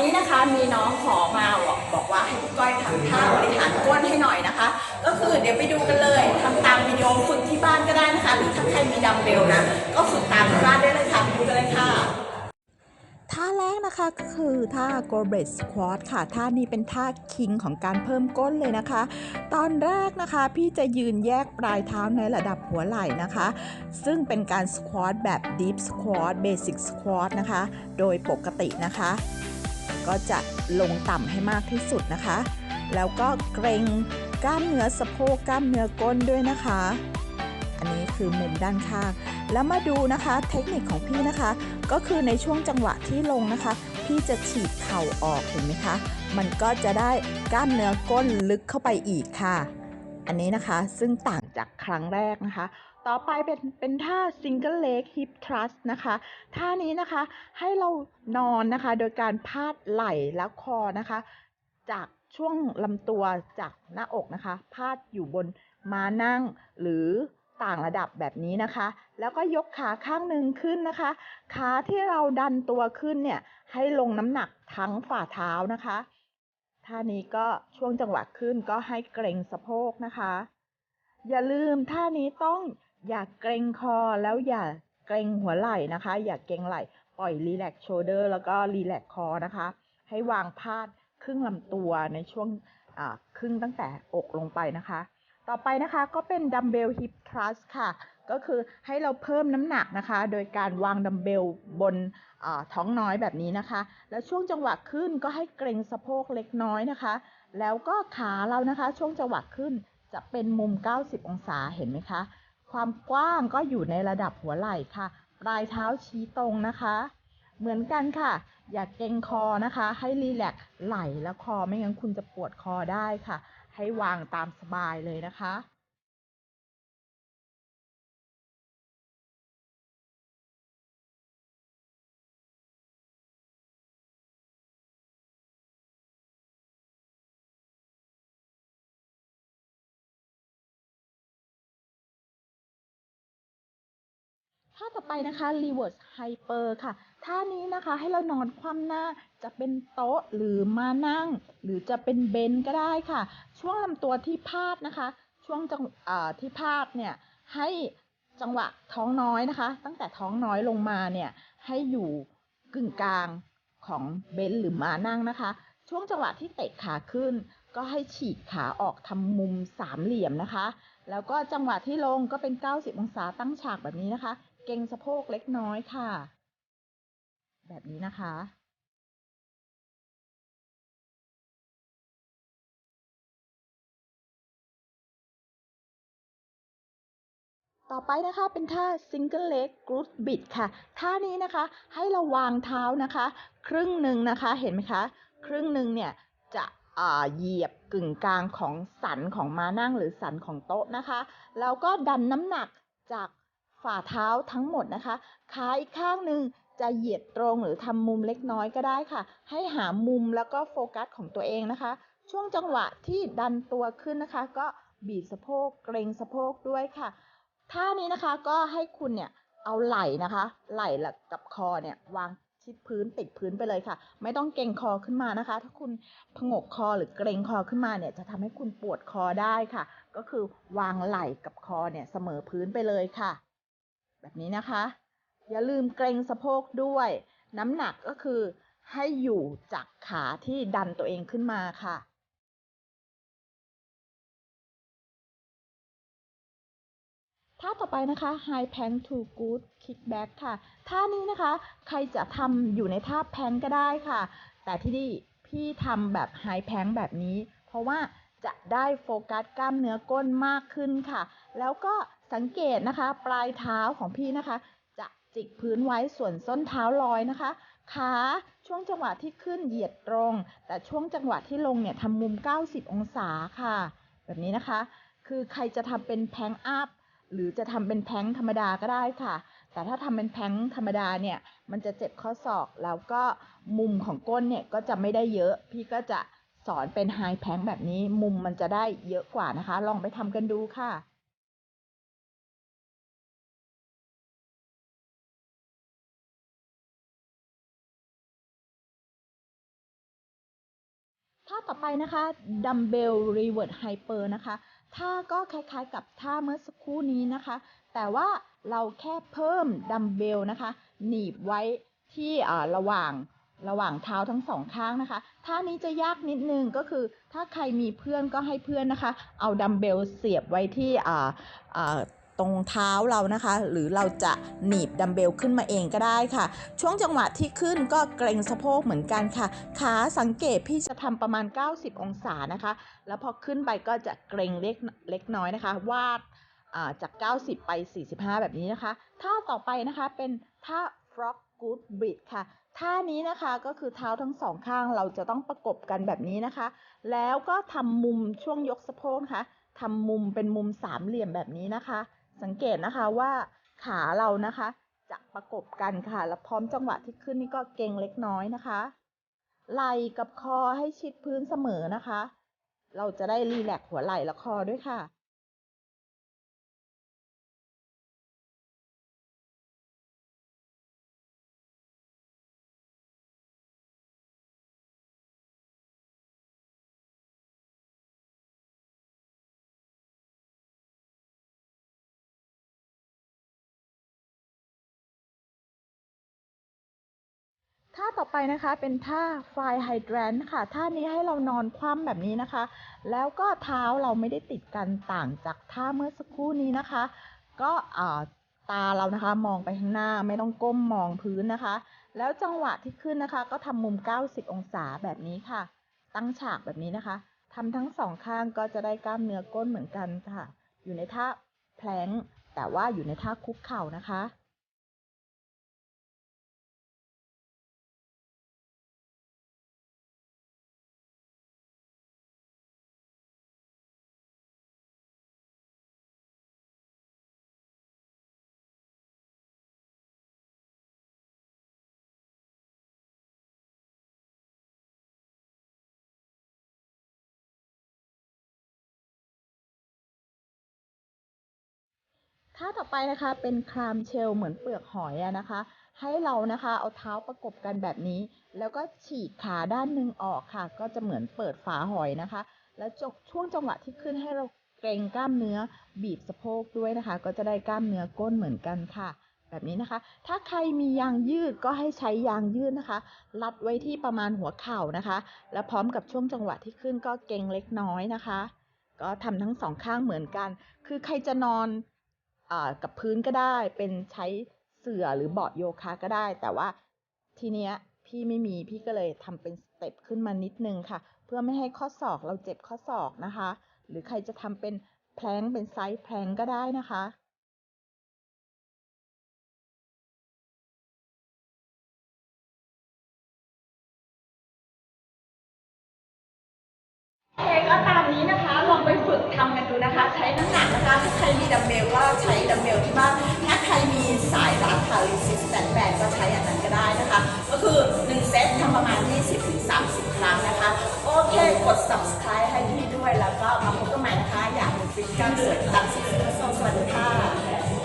นี้นะคะมีน้องขอมาบอกบอกว่าให้พี่ก้อยทำท่าบริหารก้นให้หน่อยนะคะ ก็คือเดี๋ยวไปดูกันเลยทำตามวิดีโอฝึกที่บ้านก็ได้นะคะหรือถ้าใครมีดัมเบลนะก็ฝึกตามที่บ้านได้เลยค่ะไปดูกันเลยค่ะ ท่าแรกนะคะก็คือท่า g o b r e t squat ค่ะ ท่านี้เป็นท่าคิงของการเพิ่มก้นเลยนะคะ ตอนแรกนะคะพี่จะยืนแยกปลายเท้าในระดับหัวไหล่นะคะ ซึ่งเป็นการ squat แบบ deep squat basic squat นะคะ โดยปกตินะคะ ก็จะลงต่ำให้มากที่สุดนะคะ แล้วก็เกรงกล้ามเนื้อสะโพกกล้ามเนื้อก้นด้วยนะคะ อันนี้คือมุมด้านข้าง แล้วมาดูนะคะเทคนิคของพี่นะคะ ก็คือในช่วงจังหวะที่ลงนะคะ พี่จะฉีกเข่าออกเห็นไหมคะ มันก็จะได้กล้ามเนื้อก้นลึกเข้าไปอีกค่ะ อันนี้นะคะซึ่งต่างจากครั้งแรกนะคะ ต่อไปเป็นเป็นท่า single leg hip thrust นะคะ ท่านี้นะคะให้เรานอนนะคะ โดยการพาดไหล่และคอนะคะ จากช่วงลำตัวจากหน้าอกนะคะ พาดอยู่บนม้านั่งหรือต่างระดับแบบนี้นะคะ แล้วก็ยกขาข้างหนึ่งขึ้นนะคะ ขาที่เราดันตัวขึ้นเนี่ยให้ลงน้ำหนักทั้งฝ่าเท้านะคะ ท่านี้ก็ช่วงจังหวะขึ้นก็ให้เกรงสะโพกนะคะ อย่าลืมท่านี้ต้อง อย่าเกรงคอแล้วอย่าเกรงหัวไหล่นะคะ อย่าเกรงไหล่ปล่อยรีแลกโชเดอร์แล้วก็รีแลกคอนะคะ ให้วางพาดครึ่งลำตัวในช่วงครึ่งตั้งแต่อกลงไปนะคะ ต่อไปนะคะก็เป็นดัมเบลฮิปทรัสค่ะ ก็คือให้เราเพิ่มน้ำหนักนะคะ โดยการวางดัมเบลบนท้องน้อยแบบนี้นะคะ แล้วช่วงจังหวะขึ้นก็ให้เกรงสะโพกเล็กน้อยนะคะ แล้วก็ขาเรานะคะ ช่วงจังหวะขึ้นจะเป็นมุม 90 องศาเห็นไหมคะ ความกว้างก็อยู่ในระดับหัวไหล่ค่ะ ปลายเท้าชี้ตรงนะคะ เหมือนกันค่ะ อย่าเกรงคอนะคะ ให้รีแลกซ์ไหล่และคอไม่งั้นคุณจะปวดคอได้ค่ะ ให้วางตามสบายเลยนะคะ ท่าต่อไปนะคะ reverse hyper ค่ะ ท่านี้นะคะให้เรานอนคว่ำหน้าจะเป็นโต๊ะหรือมานั่ง หรือจะเป็นเบนก็ได้ค่ะ ช่วงลำตัวที่พาดนะคะ ช่วงจังที่พาดเนี่ยให้จังหวะท้องน้อยนะคะ ตั้งแต่ท้องน้อยลงมาเนี่ยให้อยู่กึ่งกลางของเบนหรือมานั่งนะคะ ช่วงจังหวะที่เตะขาขึ้น ก็ให้ฉีกขาออกทำมุมสามเหลี่ยมนะคะ แล้วก็จังหวะที่ลงก็เป็น 90 องศาตั้งฉากแบบนี้นะคะ เกรงสะโพกเล็กน้อยค่ะ แบบนี้นะคะ ต่อไปนะคะเป็นท่า single leg glute bridge ค่ะ ท่านี้นะคะให้เราวางเท้านะคะ ครึ่งหนึ่งนะคะเห็นไหมคะ ครึ่งหนึ่งเนี่ยจะอ่าเหยียบกึ่งกลางของสันของม้านั่งหรือสันของโต๊ะนะคะ แล้วก็ดันน้ำหนักจาก ฝ่าเท้าทั้งหมดนะคะขาอีกข้างหนึ่งจะเหยียดตรงหรือทำมุมเล็กน้อยก็ได้ค่ะ ให้หามุมแล้วก็โฟกัสของตัวเองนะคะ ช่วงจังหวะที่ดันตัวขึ้นนะคะ ก็บีบสะโพกเกรงสะโพกด้วยค่ะท่านี้นะคะก็ให้คุณเนี่ยเอาไหล่นะคะ ไหล่กับคอเนี่ยวางชิดพื้นติดพื้นไปเลยค่ะ ไม่ต้องเกรงคอขึ้นมานะคะ ถ้าคุณผงกคอหรือเกรงคอขึ้นมาเนี่ยจะทำให้คุณปวดคอได้ค่ะ ก็คือวางไหล่กับคอเนี่ยเสมอพื้นไปเลยค่ะ แบบนี้นะคะ อย่าลืมเกรงสะโพกด้วย น้ำหนักก็คือให้อยู่จากขาที่ดันตัวเองขึ้นมาค่ะท่าต่อไปนะคะ High Plank to Good Kickback ค่ะ ท่านี้นะคะ ใครจะทำอยู่ในท่าแพนก็ได้ค่ะ แต่ที่นี่พี่ทำแบบ High Plank แบบนี้ เพราะว่าจะได้โฟกัสกล้ามเนื้อก้นมากขึ้นค่ะ แล้วก็ สังเกตนะคะ ปลายเท้าของพี่นะคะ จะจิกพื้นไว้ส่วนส้นเท้าลอยนะคะขาช่วงจังหวะที่ขึ้นเหยียดตรง แต่ช่วงจังหวะที่ลงเนี่ยทำมุม 90 องศาค่ะ แบบนี้นะคะ คือใครจะทำเป็นแพงอัพหรือจะทำเป็นแพงธรรมดาก็ได้ค่ะ แต่ถ้าทำเป็นแพงธรรมดาเนี่ย มันจะเจ็บข้อศอกแล้วก็มุมของก้นเนี่ยก็จะไม่ได้เยอะ พี่ก็จะสอนเป็นไฮแพงแบบนี้ มุมมันจะได้เยอะกว่านะคะ ลองไปทำกันดูค่ะ ท่าต่อไปนะคะดัมเบลรีเวิร์ดไฮเปอร์นะคะท่าก็คล้ายๆกับท่าเมื่อสักครู่นี้นะคะ แต่ว่าเราแค่เพิ่มดัมเบลนะคะ หนีบไว้ที่ระหว่างระหว่างเท้าทั้งสองข้างนะคะ ท่านี้จะยากนิดนึงก็คือถ้าใครมีเพื่อนก็ให้เพื่อนนะคะ เอาดัมเบลเสียบไว้ที่อ่า ตรงเท้าเรานะคะ หรือเราจะหนีบดัมเบลขึ้นมาเองก็ได้ค่ะ ช่วงจังหวะที่ขึ้นก็เกรงสะโพกเหมือนกันค่ะ ขาสังเกตพี่จะทำประมาณ 90 องศานะคะ แล้วพอขึ้นไปก็จะเกรงเล็กเล็กน้อยนะคะ วาดจาก 90 ไป 45 แบบนี้นะคะท่าต่อไปนะคะเป็นท่า frog good bridge ค่ะท่านี้นะคะก็คือเท้าทั้งสองข้างเราจะต้องประกบกันแบบนี้นะคะ แล้วก็ทำมุมช่วงยกสะโพกนะคะทำมุมเป็นมุมสามเหลี่ยมแบบนี้นะคะ สังเกตนะคะว่าขาเรานะคะ จะประกบกันค่ะ แล้วพร้อมจังหวะที่ขึ้นนี่ก็เก่งเล็กน้อยนะคะไหล่กับคอให้ชิดพื้นเสมอนะคะ เราจะได้รีแลกหัวไหล่และคอด้วยค่ะ ท่าต่อไปนะคะเป็นท่า fly hydrant ค่ะท่านี้ให้เรานอนคว่ำแบบนี้นะคะ แล้วก็เท้าเราไม่ได้ติดกันต่างจากท่าเมื่อสักครู่นี้นะคะ ก็ตาเรานะคะมองไปข้างหน้าไม่ต้องก้มมองพื้นนะคะ แล้วจังหวะที่ขึ้นนะคะ ก็ทำมุม 90 องศาแบบนี้ค่ะ ตั้งฉากแบบนี้นะคะทำทั้งสองข้างก็จะได้กล้ามเนื้อก้นเหมือนกันค่ะ อยู่ในท่าแพลงแต่ว่าอยู่ในท่าคุกเข่านะคะ ท่าต่อไปนะคะเป็นคลามเชลเหมือนเปลือกหอยอะนะคะ ให้เรานะคะเอาเท้าประกบกันแบบนี้ แล้วก็ฉีกขาด้านหนึ่งออกค่ะ ก็จะเหมือนเปิดฝาหอยนะคะ แล้วจบช่วงจังหวะที่ขึ้นให้เราเกรงกล้ามเนื้อบีบสะโพกด้วยนะคะ ก็จะได้กล้ามเนื้อก้นเหมือนกันค่ะ แบบนี้นะคะ ถ้าใครมียางยืดก็ให้ใช้ยางยืดนะคะ รัดไว้ที่ประมาณหัวเข่านะคะ แล้วพร้อมกับช่วงจังหวะที่ขึ้นก็เกรงเล็กน้อยนะคะ ก็ทำทั้งสองข้างเหมือนกัน คือใครจะนอน กับพื้นก็ได้ เป็นใช้เสื่อหรือบอร์ดโยคะก็ได้ แต่ว่าทีเนี้ยพี่ไม่มีพี่ก็เลยทำเป็นสเต็ปขึ้นมานิดนึงค่ะ เพื่อไม่ให้ข้อศอกเราเจ็บข้อศอกนะคะ หรือใครจะทำเป็นแพลงเป็นไซส์แพลงก็ได้นะคะโอเคก็ตามนี้นะคะ ลองไปฝึกทำกันดูนะคะ ใช้น้ำหนักนะคะ ถ้าใครมีดัมเบลก็ ว่าถ้าใครมีสายรัดค่ะหรือซิสแตนแบนก็ใช้อันนั้นก็ได้นะคะ ก็คือ 1 เซตทำประมาณ 20-30 ครั้งนะคะ โอเค กด subscribe